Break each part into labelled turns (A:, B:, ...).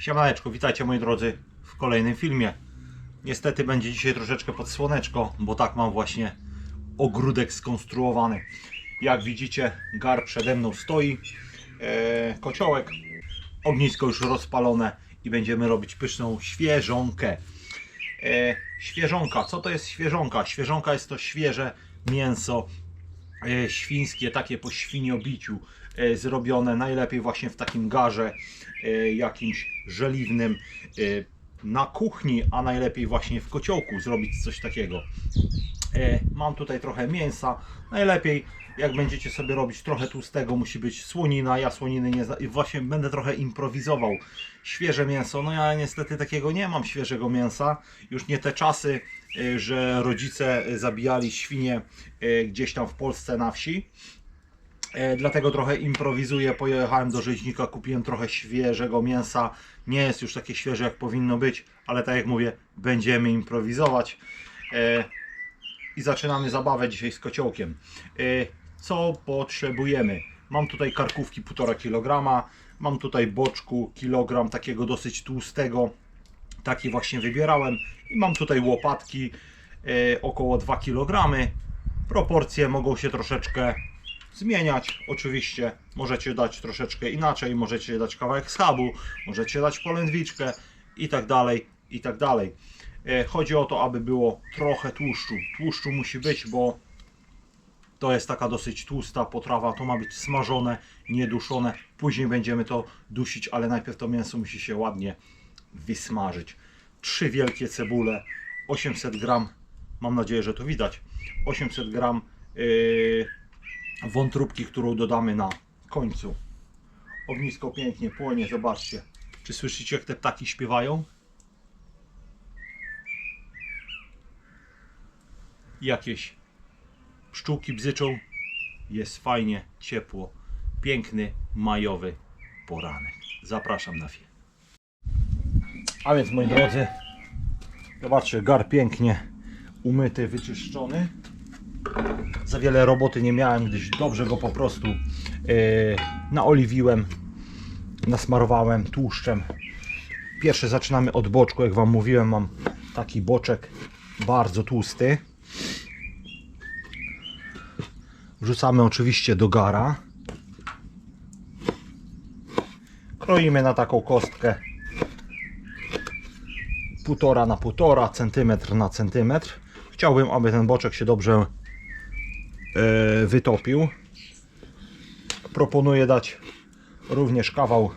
A: Siemaneczko, witajcie moi drodzy w kolejnym filmie. Niestety będzie dzisiaj troszeczkę pod słoneczko, bo tak mam właśnie ogródek skonstruowany. Jak widzicie, gar przede mną stoi, e, kociołek, ognisko już rozpalone i będziemy robić pyszną świeżonkę. E, świeżonka, co to jest świeżonka? Świeżonka jest to świeże mięso e, świńskie, takie po świniobiciu, zrobione najlepiej właśnie w takim garze e, jakimś żeliwnym e, na kuchni, a najlepiej właśnie w kociołku zrobić coś takiego. E, Mam tutaj trochę mięsa. Najlepiej jak będziecie sobie robić trochę tłustego, musi być słonina. Ja słoniny nie zna... i właśnie będę trochę improwizował. Świeże mięso. No ja niestety takiego nie mam świeżego mięsa. Już nie te czasy, e, że rodzice e, zabijali świnie e, gdzieś tam w Polsce na wsi. E, Dlatego trochę improwizuję. Pojechałem do rzeźnika, kupiłem trochę świeżego mięsa. Nie jest już takie świeże jak powinno być, ale tak jak mówię, będziemy improwizować. E, I zaczynamy zabawę dzisiaj z kociołkiem. E, Co potrzebujemy? Mam tutaj karkówki 1,5 kg. Mam tutaj boczku kilogram takiego dosyć tłustego. Taki właśnie wybierałem. I mam tutaj łopatki około 2 kg. Proporcje mogą się troszeczkę zmieniać. Oczywiście możecie dać troszeczkę inaczej, możecie dać kawałek schabu, możecie dać polędwiczkę i tak dalej, i tak dalej. E, Chodzi o to, aby było trochę tłuszczu. Tłuszczu musi być, bo to jest taka dosyć tłusta potrawa. To ma być smażone, nie duszone. Później będziemy to dusić, ale najpierw to mięso musi się ładnie wysmażyć. Trzy wielkie cebule, 800 gram. Mam nadzieję, że to widać. 800 gram yy, wątróbki, którą dodamy na końcu. Ognisko pięknie płonie, zobaczcie. Czy słyszycie, jak te ptaki śpiewają? Jakieś pszczółki bzyczą. Jest fajnie, ciepło. Piękny, majowy poranek. Zapraszam na film. A więc moi drodzy, zobaczcie, gar pięknie umyty, wyczyszczony za wiele roboty nie miałem, gdyż dobrze go po prostu e, naoliwiłem, nasmarowałem tłuszczem. Pierwsze zaczynamy od boczku, jak Wam mówiłem, mam taki boczek bardzo tłusty. Wrzucamy oczywiście do gara. Kroimy na taką kostkę półtora na półtora, centymetr na centymetr. Chciałbym, aby ten boczek się dobrze wytopił. Proponuję dać również kawał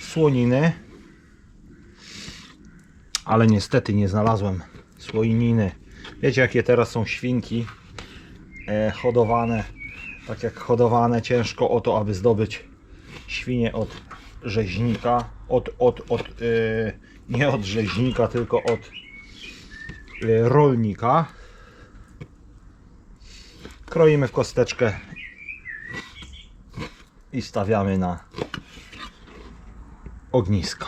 A: słoniny. Ale niestety nie znalazłem słoniny. Wiecie jakie teraz są świnki e, hodowane. Tak jak hodowane ciężko o to, aby zdobyć świnie od rzeźnika. Od, od, od, e, nie od rzeźnika, tylko od e, rolnika kroimy w kosteczkę i stawiamy na ognisko.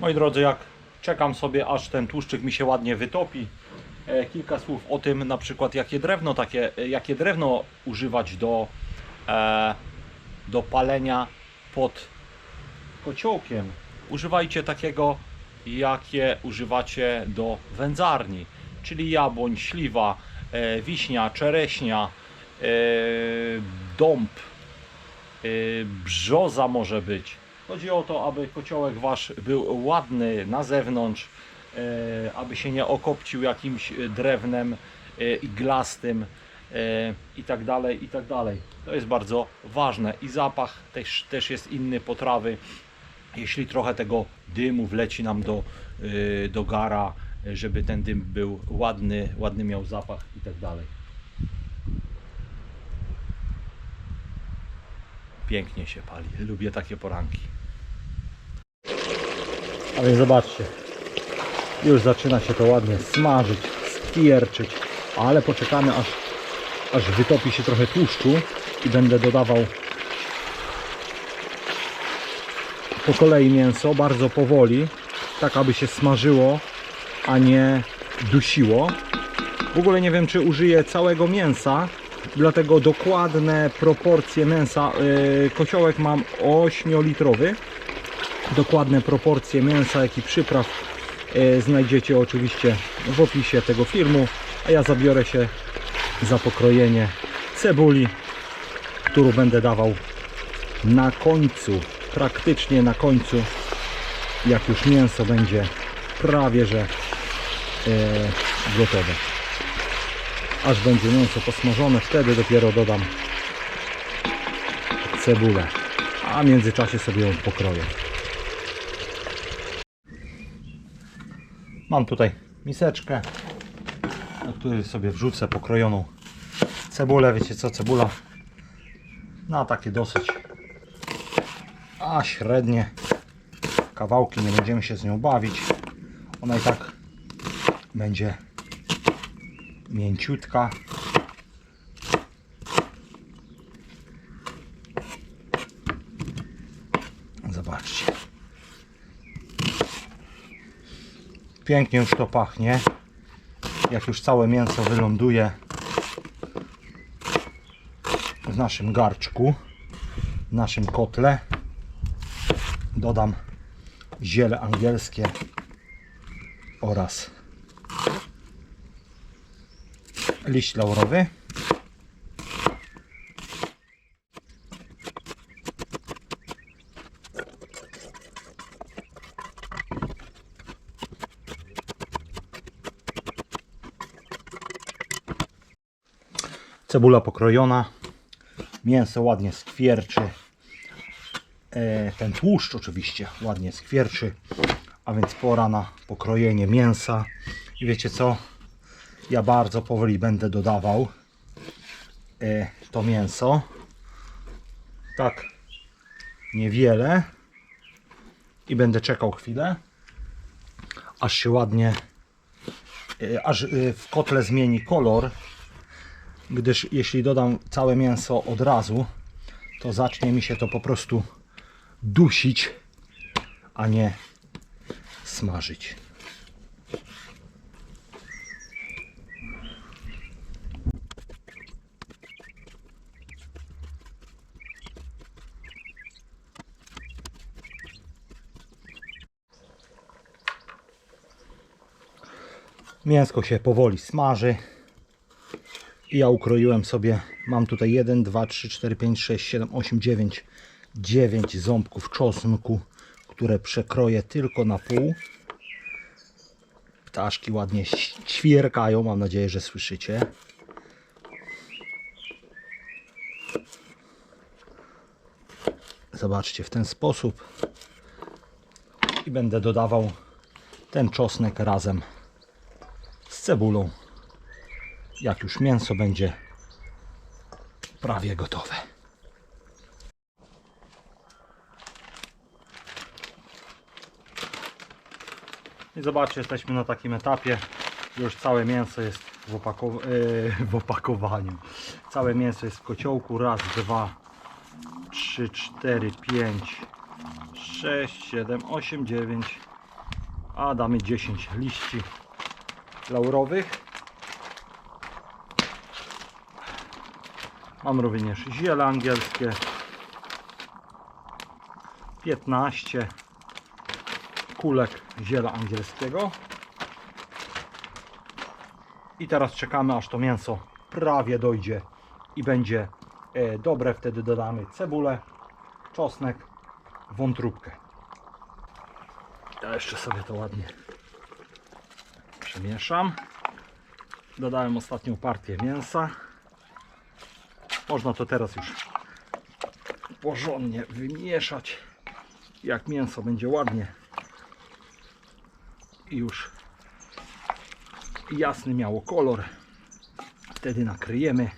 A: Moi drodzy, jak czekam sobie aż ten tłuszczyk mi się ładnie wytopi, e, kilka słów o tym na przykład jakie drewno takie, e, jakie drewno używać do e, do palenia pod kociołkiem. Używajcie takiego, jakie używacie do wędzarni, czyli jabłoń, śliwa, e, wiśnia, czereśnia, e, dąb, e, brzoza może być. Chodzi o to, aby kociołek wasz był ładny na zewnątrz, aby się nie okopcił jakimś drewnem iglastym i tak dalej, i tak dalej. To jest bardzo ważne i zapach też, też jest inny potrawy. Jeśli trochę tego dymu wleci nam do, y, do gara, żeby ten dym był ładny, ładny miał zapach i tak dalej. Pięknie się pali. Lubię takie poranki. A więc zobaczcie. Już zaczyna się to ładnie smażyć, skierczyć, ale poczekamy aż aż wytopi się trochę tłuszczu i będę dodawał po kolei mięso, bardzo powoli, tak aby się smażyło a nie dusiło. W ogóle nie wiem, czy użyję całego mięsa, dlatego dokładne proporcje mięsa. Yy, kociołek mam 8-litrowy. Dokładne proporcje mięsa, jak i przypraw yy, znajdziecie oczywiście w opisie tego filmu. A ja zabiorę się za pokrojenie cebuli, którą będę dawał na końcu, praktycznie na końcu, jak już mięso będzie prawie że e, gotowe. Aż będzie mięso posmażone, wtedy dopiero dodam cebulę, a w międzyczasie sobie ją pokroję. Mam tutaj miseczkę, na której sobie wrzucę pokrojoną cebulę. Wiecie co, cebula na takie dosyć a średnie kawałki, nie będziemy się z nią bawić. Ona i tak będzie mięciutka. Zobaczcie. Pięknie już to pachnie. Jak już całe mięso wyląduje w naszym garczku, w naszym kotle, dodam ziele angielskie oraz liść laurowy. Cebula pokrojona, mięso ładnie skwierczy, E, ten tłuszcz oczywiście ładnie skwierczy, a więc pora na pokrojenie mięsa. I wiecie co? Ja bardzo powoli będę dodawał e, to mięso. Tak niewiele. I będę czekał chwilę, aż się ładnie, e, aż w kotle zmieni kolor. Gdyż jeśli dodam całe mięso od razu, to zacznie mi się to po prostu dusić, a nie smażyć. Mięsko się powoli smaży. Ja ukroiłem sobie, mam tutaj 1, 2, 3, 4, 5, 6, 7, 8, 9 9 ząbków czosnku, które przekroję tylko na pół. Ptaszki ładnie ćwierkają, mam nadzieję, że słyszycie. Zobaczcie, w ten sposób i będę dodawał ten czosnek razem z cebulą. Jak już mięso będzie prawie gotowe. I zobaczcie, jesteśmy na takim etapie. Już całe mięso jest w, yy, w opakowaniu. Całe mięso jest w kociołku. Raz, dwa, trzy, cztery, pięć, sześć, siedem, osiem, dziewięć. A damy 10 liści laurowych. Mam również ziele angielskie. 15 kulek ziela angielskiego. I teraz czekamy aż to mięso prawie dojdzie i będzie e, dobre. Wtedy dodamy cebulę, czosnek, wątróbkę. Ja jeszcze sobie to ładnie przemieszam. Dodałem ostatnią partię mięsa. Można to teraz już porządnie wymieszać. Jak mięso będzie ładnie już jasny miało kolor. Wtedy nakryjemy,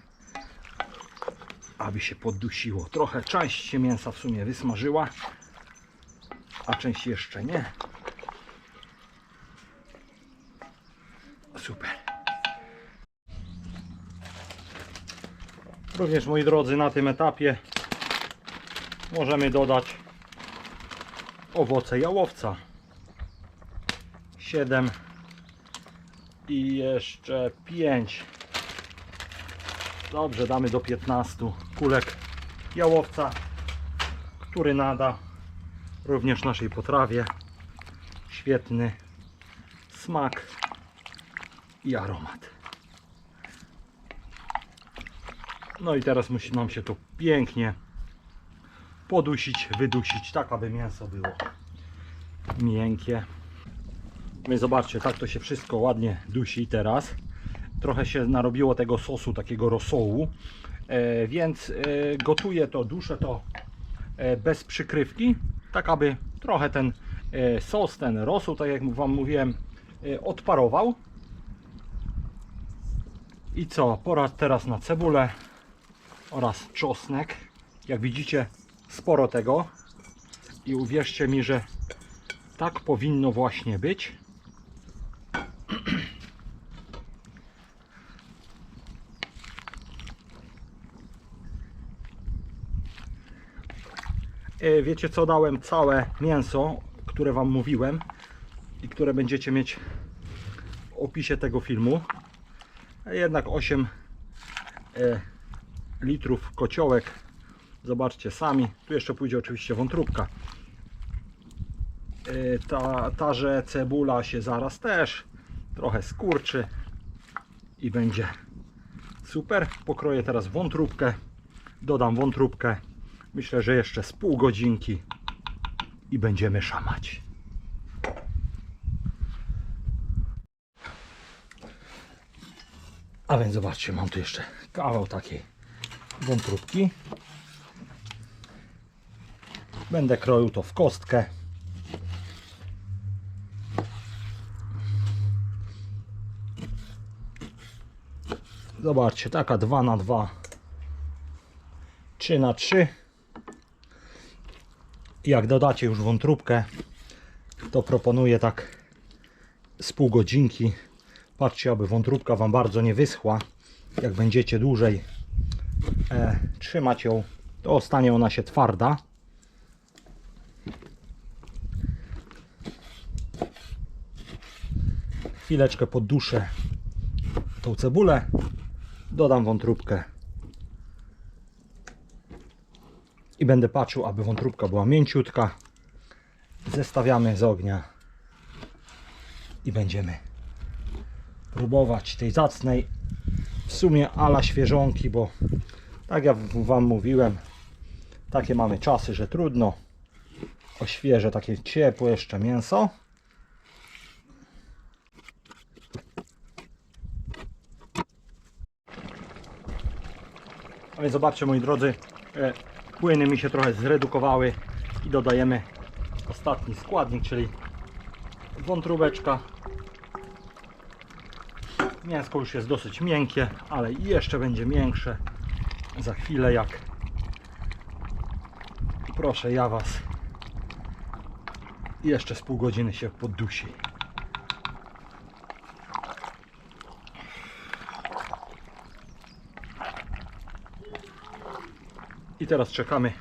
A: aby się poddusiło. Trochę część się mięsa w sumie wysmażyła, a część jeszcze nie. Również moi drodzy, na tym etapie możemy dodać owoce jałowca. 7 I jeszcze 5. Dobrze, damy do 15 kulek jałowca, który nada również naszej potrawie świetny smak i aromat. No i teraz musi nam się to pięknie podusić, wydusić, tak aby mięso było miękkie. Więc zobaczcie, tak to się wszystko ładnie dusi teraz. Trochę się narobiło tego sosu, takiego rosołu, e, więc e, gotuję to, duszę to e, bez przykrywki, tak aby trochę ten e, sos, ten rosół, tak jak Wam mówiłem, e, odparował. I co, pora teraz na cebulę oraz czosnek. Jak widzicie, sporo tego. I uwierzcie mi, że tak powinno właśnie być. E, Wiecie co, dałem całe mięso, które Wam mówiłem i które będziecie mieć w opisie tego filmu. A Jednak 8 e, litrów kociołek. Zobaczcie sami. Tu jeszcze pójdzie oczywiście wątróbka. E, Ta, ta, że cebula się zaraz też trochę skurczy i będzie super. Pokroję teraz wątróbkę. Dodam wątróbkę. Myślę, że jeszcze z pół godzinki i będziemy szamać. A więc zobaczcie, mam tu jeszcze kawał takiej wątróbki. Będę kroił to w kostkę. Zobaczcie, taka 2 na 2 3 na 3 jak dodacie już wątróbkę to proponuję tak z pół godzinki patrzcie aby wątróbka wam bardzo nie wyschła jak będziecie dłużej e, trzymać ją. To stanie ona się twarda. Chwileczkę podduszę tą cebulę. Dodam wątróbkę. I będę patrzył, aby wątróbka była mięciutka. Zestawiamy z ognia. I będziemy próbować tej zacnej w sumie ala świeżonki, bo tak jak Wam mówiłem, takie mamy czasy, że trudno o świeże, takie ciepłe jeszcze mięso. A więc zobaczcie moi drodzy, e, płyny mi się trochę zredukowały i dodajemy ostatni składnik, czyli wątróbeczka. Mięsko już jest dosyć miękkie, ale jeszcze będzie większe za chwilę jak proszę ja Was jeszcze z pół godziny się poddusi. I teraz czekamy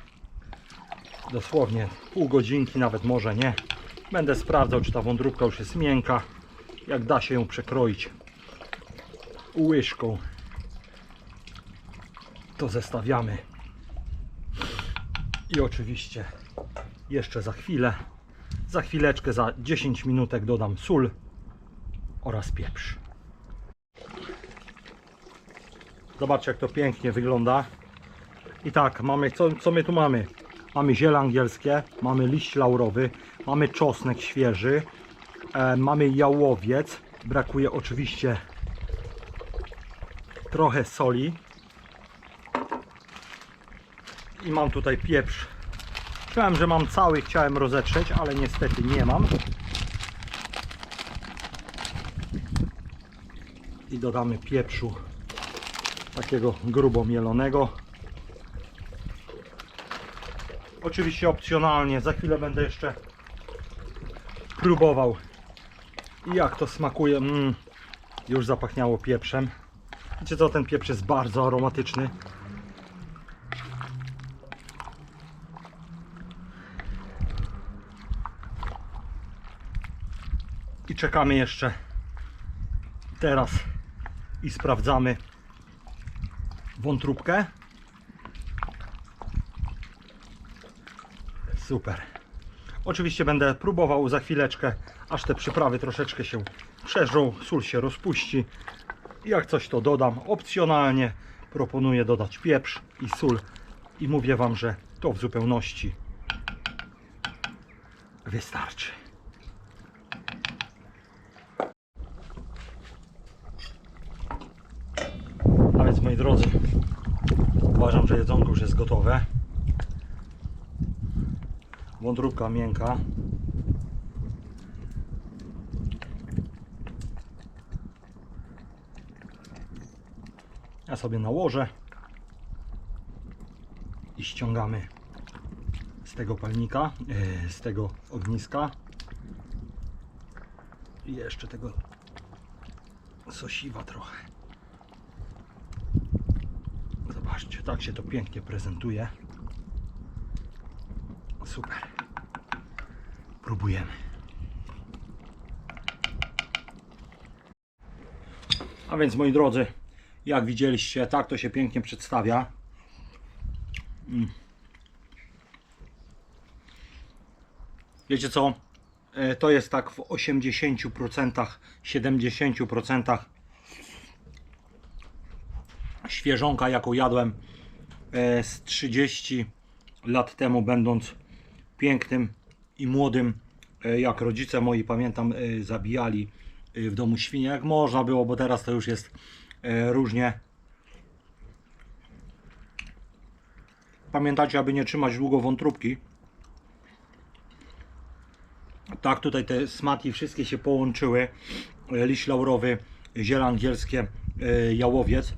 A: dosłownie pół godzinki, nawet może nie. Będę sprawdzał, czy ta wątróbka już jest miękka. Jak da się ją przekroić łyżką, to zestawiamy. I oczywiście jeszcze za chwilę, za chwileczkę, za 10 minutek dodam sól oraz pieprz. Zobaczcie, jak to pięknie wygląda. I tak, mamy, co, co my tu mamy? Mamy ziele angielskie, mamy liść laurowy, mamy czosnek świeży, e, mamy jałowiec, brakuje oczywiście trochę soli i mam tutaj pieprz. Chciałem, że mam cały, chciałem rozetrzeć, ale niestety nie mam. I dodamy pieprzu takiego grubo mielonego. Oczywiście opcjonalnie. Za chwilę będę jeszcze próbował jak to smakuje. Mm, już zapachniało pieprzem. Wiecie co, ten pieprz jest bardzo aromatyczny. Czekamy jeszcze teraz i sprawdzamy wątróbkę. Super. Oczywiście będę próbował za chwileczkę, aż te przyprawy troszeczkę się przeżą, sól się rozpuści. Jak coś to dodam. Opcjonalnie proponuję dodać pieprz i sól i mówię Wam, że to w zupełności wystarczy. A więc moi drodzy, uważam, że jedzonko już jest gotowe. Wątróbka miękka. Ja sobie nałożę i ściągamy z tego palnika, e, z tego ogniska. I jeszcze tego sosiwa trochę. Zobaczcie, tak się to pięknie prezentuje. Super. Próbujemy. A więc moi drodzy, jak widzieliście, tak to się pięknie przedstawia. Mm. Wiecie co? E, To jest tak w 80%, 70% świeżonka, jaką jadłem z 30 lat temu, będąc pięknym i młodym, e, jak rodzice moi, pamiętam, e, zabijali e, w domu świnie, jak można było, bo teraz to już jest e, różnie. Pamiętacie, aby nie trzymać długo wątróbki. Tak, tutaj te smaki wszystkie się połączyły. E, Liść laurowy, ziele angielskie, e, jałowiec.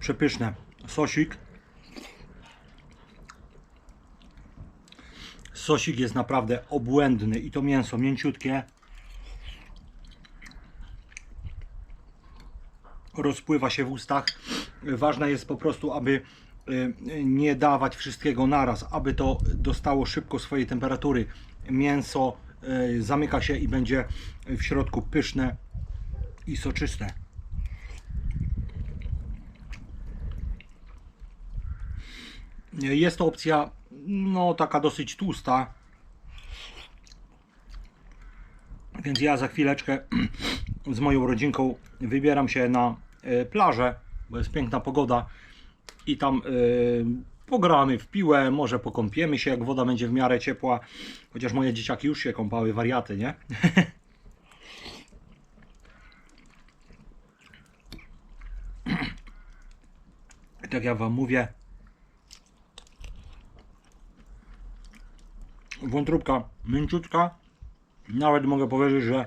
A: Przepyszne. Sosik. Sosik jest naprawdę obłędny i to mięso mięciutkie. Rozpływa się w ustach. Ważne jest po prostu, aby y, nie dawać wszystkiego naraz, aby to dostało szybko swojej temperatury. Mięso y, zamyka się i będzie w środku pyszne i soczyste. Jest to opcja, no taka dosyć tłusta. Więc ja za chwileczkę z moją rodzinką wybieram się na e, plażę, bo jest piękna pogoda i tam e, pogramy w piłę, może pokąpiemy się, jak woda będzie w miarę ciepła. Chociaż moje dzieciaki już się kąpały, wariaty, nie? tak jak Wam mówię, wątróbka mięciutka. Nawet mogę powiedzieć, że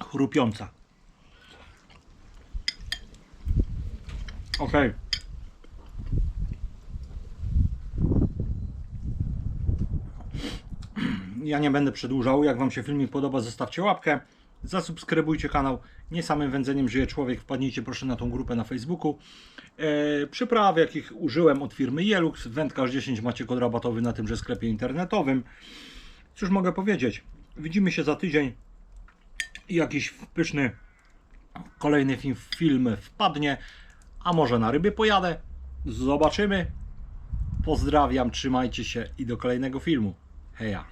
A: chrupiąca. Ok. Ja nie będę przedłużał. Jak Wam się filmik podoba, zostawcie łapkę. Zasubskrybujcie kanał. Nie samym wędzeniem żyje człowiek. Wpadnijcie proszę na tą grupę na Facebooku. E, przyprawy, jakich użyłem od firmy Jelux. Wędkarz 10 macie kod rabatowy na tymże sklepie internetowym. Cóż mogę powiedzieć? Widzimy się za tydzień. Jakiś pyszny kolejny film, film wpadnie. A może na ryby pojadę? Zobaczymy. Pozdrawiam, trzymajcie się i do kolejnego filmu. Heja.